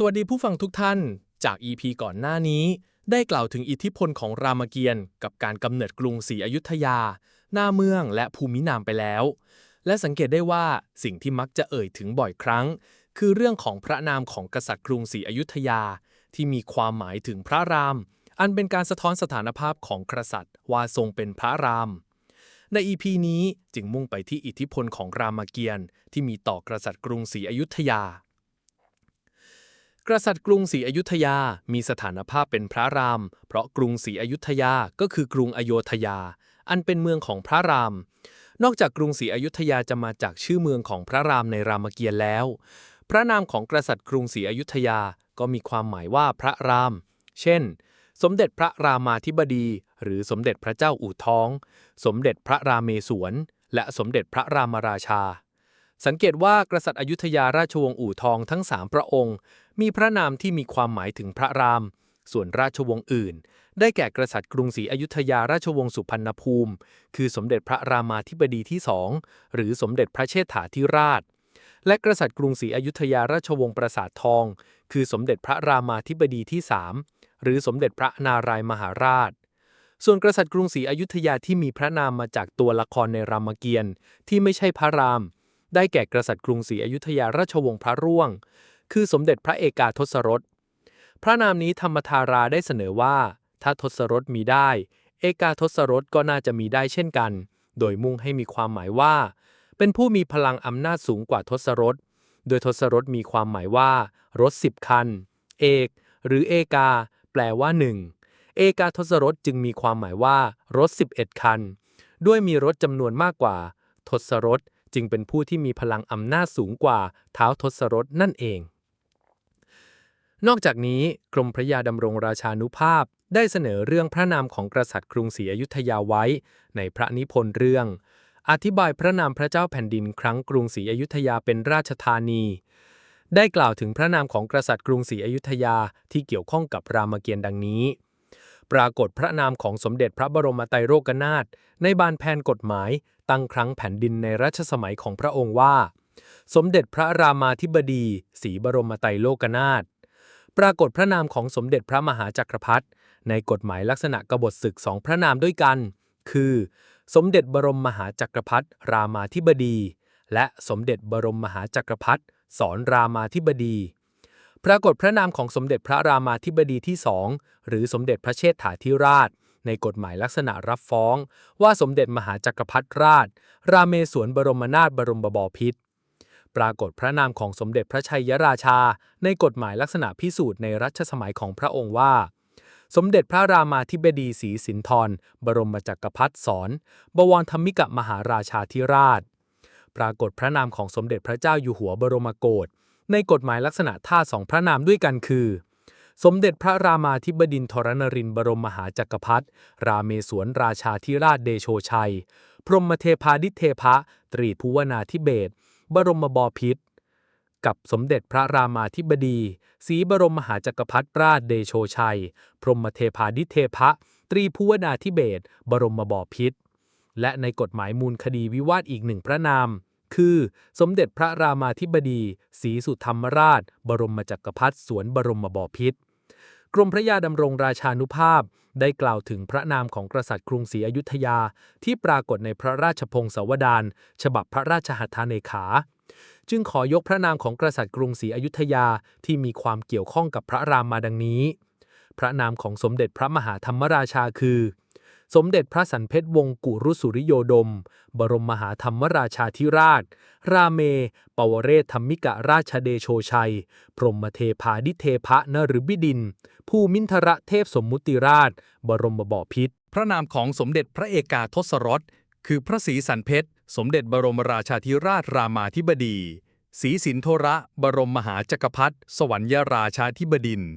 สวัสดีผู้ฟังทุกท่าน จาก EP ก่อนหน้านี้ ได้กล่าวถึงอิทธิพลของรามเกียรติ์กับการกำเนิดกรุงศรีอยุธยา หน้าเมืองและภูมินามไปแล้ว และสังเกตได้ว่าสิ่งที่มักจะเอ่ยถึงบ่อยครั้ง คือเรื่องของพระนามของกษัตริย์กรุงศรีอยุธยา ที่มีความหมายถึงพระราม อันเป็นการสะท้อนสถานภาพของกษัตริย์ว่าทรงเป็นพระรามใน EP นี้จึงมุ่งไปที่อิทธิพลของรามเกียรติ์ที่มีต่อกษัตริย์กรุงศรีอยุธยา กษัตริย์กรุงศรีอยุธยามีสถานภาพเป็นพระราม เพราะกรุงศรีอยุธยาก็คือกรุงอโยธยา อันเป็นเมืองของพระราม นอกจากกรุงศรีอยุธยาจะมาจากชื่อเมืองของพระรามในรามเกียรติ์แล้ว พระนามของกษัตริย์กรุงศรีอยุธยาก็มีความหมายว่าพระราม เช่น สมเด็จพระรามาธิบดี หรือสมเด็จพระเจ้าอู่ทอง สมเด็จพระรามเมศวร และสมเด็จพระรามราชา สังเกตว่ากษัตริย์อยุธยาราชวงศ์อู่ทองทั้งสามพระองค์ มีพระนามที่มีความหมายถึงพระราม ส่วนราชวงศ์อื่น ได้แก่กษัตริย์กรุงศรีอยุธยาราชวงศ์สุพรรณภูมิ คือสมเด็จพระรามาธิบดีที่สองหรือสมเด็จพระเชษฐาธิราช และกษัตริย์กรุงศรีอยุธยาราชวงศ์ปราสาททอง คือสมเด็จพระรามาธิบดีที่สามหรือสมเด็จพระนารายมหาราชส่วนกษัตริย์กรุงศรีอยุธยาที่มีพระนามมาจากตัวละครในรามเกียรติ์ที่ไม่ใช่พระราม ได้แก่กษัตริย์กรุงศรีอยุธยาราชวงศ์พระร่วง คือสมเด็จพระเอกาทศรส พระนามนี้ธรรมธาราได้เสนอว่า ถ้าทศรสมีได้ เอกาทศรสก็น่าจะมีได้เช่นกัน โดยมุ่งให้มีความหมายว่า เป็นผู้มีพลังอำนาจสูงกว่าทศรส โดยทศรสมีความหมายว่า รถสิบคัน เอก หรือเอกา แปลว่าหนึ่งเอกาทศรสจึงมีความหมายว่ารถ 11 คัน ด้วยมีรถจำนวนมากกว่า ทศรสจึงเป็นผู้ที่มีพลังอำนาจสูงกว่าเท้าทศรสนั่นเอง นอกจากนี้กรมพระยาดำรงราชานุภาพ ได้เสนอเรื่องพระนามของกษัตริย์กรุงศรีอยุธยาไว้ ในพระนิพนธ์เรื่อง อธิบายพระนามพระเจ้าแผ่นดินครั้งกรุงศรีอยุธยาเป็นราชธานี ได้กล่าวถึงพระนามของกษัตริย์กรุงศรีอยุธยาที่เกี่ยวข้องกับรามเกียรติ์ดังนี้ ปรากฏพระนามของสมเด็จพระบรมไตรโลกนาถในบานแผนกฎหมาย ตั้งครั้งแผ่นดินในรัชสมัยของพระองค์ว่า สมเด็จพระรามาธิบดีศรีบรมไตรโลกนาถ ปรากฏพระนามของสมเด็จพระมหาจักรพรรดิในกฎหมายลักษณะกบฏศึกสองพระนามด้วยกัน คือ สมเด็จบรมมหาจักรพรรดิรามาธิบดี และสมเด็จบรมมหาจักรพรรดิสอนรามาธิบดี ปรากฏพระนามของสมเด็จพระรามาธิบดีที่สองหรือสมเด็จพระเชษฐาธิราช ในกฎหมายลักษณะรับฟ้อง ว่าสมเด็จมหาจักรพรรดิราช ราเมศวรบรมนาถบรมบพิตร ปรากฏพระนามของสมเด็จพระชัยราชา ในกฎหมายลักษณะพิสูจน์ในรัชสมัยของพระองค์ว่า สมเด็จพระรามาธิบดีศรีสินธร บรมจักรพรรดิสอน บวรธรรมิกะมหาราชาธิราช ปรากฏพระนามของสมเด็จพระเจ้าอยู่หัวบรมโกศในกฎหมายลักษณะท่าสองพระนามด้วยกันคือ สมเด็จพระรามาธิบดินทรนรินทรบรมมหาจักรพรรดิราเมศวรราชาธิราชเดโชชัย พรหมเทพาดิเทพะ ตรีภูวนาธิเบศ บรมบพิตรกับสมเด็จพระรามาธิบดีศรีบรมมหาจักรพรรดิราชเดโชชัย พรหมเทพาดิเทพะ ตรีภูวนาธิเบศบรมบพิตรและในกฎหมายมูลคดีวิวาทอีกหนึ่งพระนาม คือสมเด็จพระรามาธิบดีศรีสุธรรมราช บรมจักรพรรดิสวนบรมบพิตรกรมพระยาดำรงราชานุภาพ ได้กล่าวถึงพระนามของกษัตริย์กรุงศรีอยุธยา ที่ปรากฏในพระราชพงศาวดารฉบับพระราชหัตถาเนขา จึงขอยกพระนามของกษัตริย์กรุงศรีอยุธยาที่มีความเกี่ยวข้องกับพระรามมาดังนี้ พระนามของสมเด็จพระมหาธรรมราชาคือ สมเด็จพระสันเพชรวงศ์กุรุสุริโยดม บรมมหาธรรมราชาธิราช ราเม ปวเรศธรรมิกะราชเดโชชัย พรหมเทพาดิเทพะนฤบิดินผู้มินทระเทพสมมุติราช บรมบพิตรพระนามของสมเด็จพระเอกาทศรส คือพระศรีสันเพชร สมเด็จบรมราชาธิราชรามาธิบดีศรีสินโทระ บรมมหาจักรพรรดิสวรรยราชาธิบดินทร์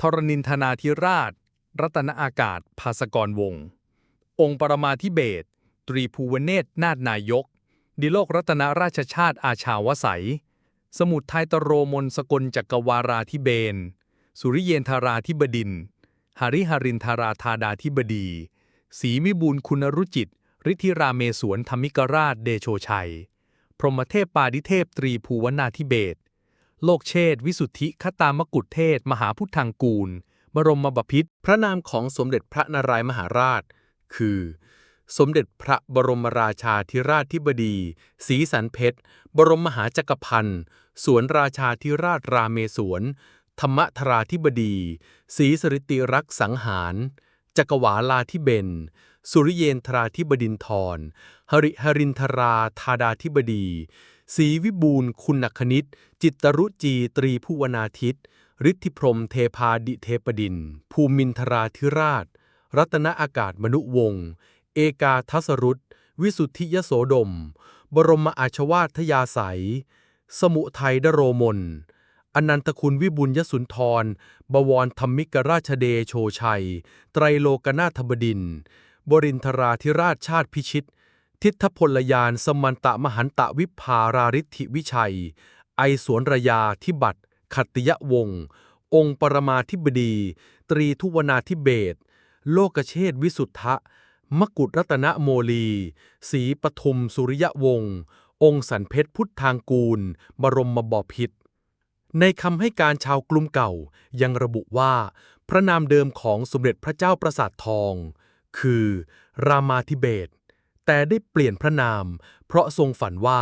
ธรณินทนาธิราช รัตนอากาศ ภาสกรวงศ์ องค์ปรมาธิเบศตรีภูวเนตรนาถนายก ดิโลกรัตนราชชาติอาชาวไสยสมุทรไทยตโรมนสกลจักรวาราธิเบน สุริเยนทาราธิบดินทร์หริหรินทาราธาดาธิบดีศรีมิบูลคุณรุจิตฤทธิราเมศวรธรรมิกราชเดโชชัย พรหมเทพปาดิเทพตรีภูวนาธิเบศโลกเชษวิสุทธิคตามกุฎเทศ มหาพุทธังกูล บรมบพิตรพระนามของสมเด็จพระนารายมหาราช คือ สมเด็จพระบรมราชาธิราชธิบดีศรีสันเพชร บรมมหาจักรพันธ์สวนราชาธิราชราเมศวรธรรมธราธิบดีศรีสริติรักษ์สังหาร จักรวาลาธิเบนสุริเยนทราธิบดินทร หริหรินทราธาดาธิบดีศรีวิบูลคุณคณิต จิตรุจีตรีผู้วนาทิตฤทธิพรมเทพาดิเทปดิน ภูมินทราธิราช รัตนอากาศมนุวงศ์ เอกาทัสรุตวิสุทธิยโสดม บรมอาชวาทยาสายสมุทัยดโรมน อนันตคุณวิบุญยสุนทร บวรธรรมิกราชเดโชชัย ไตรโลกนาถบดิน บรินทราธิราชชาติพิชิต ทิทพลยานสมันตะมหันตะวิภาราริธิวิชัย ไอสวนระยาธิบัตขัตติยวงศ์องค์ปรมาธิบดี ตรีทุวนาธิเบศ โลกเชษวิสุทธะ มกุฎรัตนโมลีศรีปทุมสุริยวงศ์องค์สันเพชรพุทธางกูล บรมบพิตรในคำให้การชาวกรุงเก่ายังระบุว่า พระนามเดิมของสมเด็จพระเจ้าประสาททอง คือ รามาธิเบศแต่ได้เปลี่ยนพระนาม เพราะทรงฝันว่า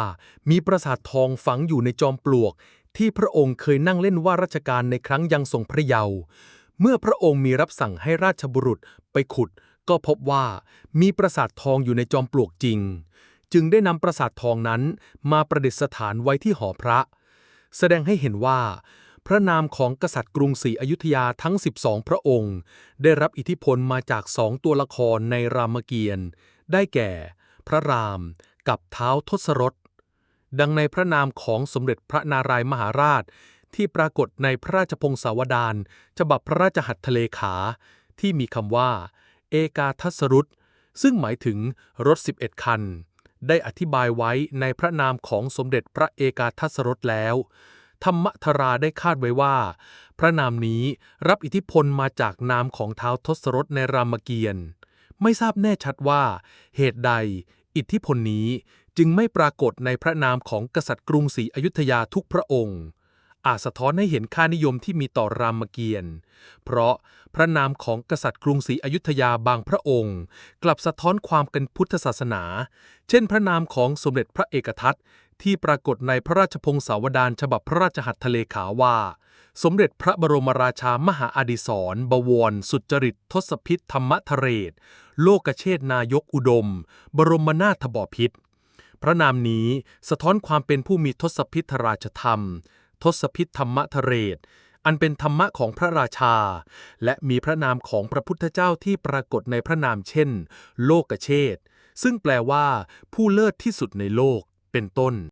มีปราสาททองฝังอยู่ในจอมปลวก ที่พระองค์เคยนั่งเล่นว่าราชการในครั้งยังทรงพระเยาว์ เมื่อพระองค์มีรับสั่งให้ราชบุรุษไปขุด ก็พบว่ามีปราสาททองอยู่ในจอมปลวกจริง จึงได้นำปราสาททองนั้นมาประดิษฐานไว้ที่หอพระ แสดงให้เห็นว่า พระนามของกษัตริย์กรุงศรีอยุธยาทั้ง 12 พระองค์ ได้รับอิทธิพลมาจากสองตัวละครในรามเกียรติ์ได้แก่ พระรามกับเท้าทศรถดังในพระนามของสมเด็จพระนารายมหาราช ที่ปรากฏในพระราชพงศาวดารฉบับพระราชหัตถเลขา ที่มีคำว่า เอกาทัสรุตซึ่งหมายถึงรถ 11 คัน ได้อธิบายไว้ในพระนามของสมเด็จพระเอกาทัสรถแล้ว ธรรมธราได้คาดไว้ว่า พระนามนี้รับอิทธิพลมาจากนามของเท้าวทศรถในรามเกียรติ์ไม่ทราบแน่ชัดว่า เหตุใด อิทธิพลนี้จึงไม่ปรากฏในพระนามของกษัตริย์กรุงศรีอยุธยาทุกพระองค์ อาจสะท้อนให้เห็นค่านิยมที่มีต่อรามเกียรติ์ เพราะพระนามของกษัตริย์กรุงศรีอยุธยาบางพระองค์ กลับสะท้อนความเป็นพุทธศาสนา เช่น พระนามของสมเด็จพระเอกทัตที่ปรากฏในพระราชพงศาวดารฉบับพระราชหัตถเลขาว่า สมเด็จพระบรมราชามหาอดิศรบวร สุจริต ทศพิษธรรมทเรศ โลกเชษนายกอุดม บรมนาถบพิตรพระนามนี้สะท้อนความเป็นผู้มีทศพิธราชธรรม ทศพิธธรรมทเรศ อันเป็นธรรมะของพระราชา และมีพระนามของพระพุทธเจ้าที่ปรากฏในพระนามเช่น โลกเชษซึ่งแปลว่า ผู้เลิศที่สุดในโลกเป็นต้น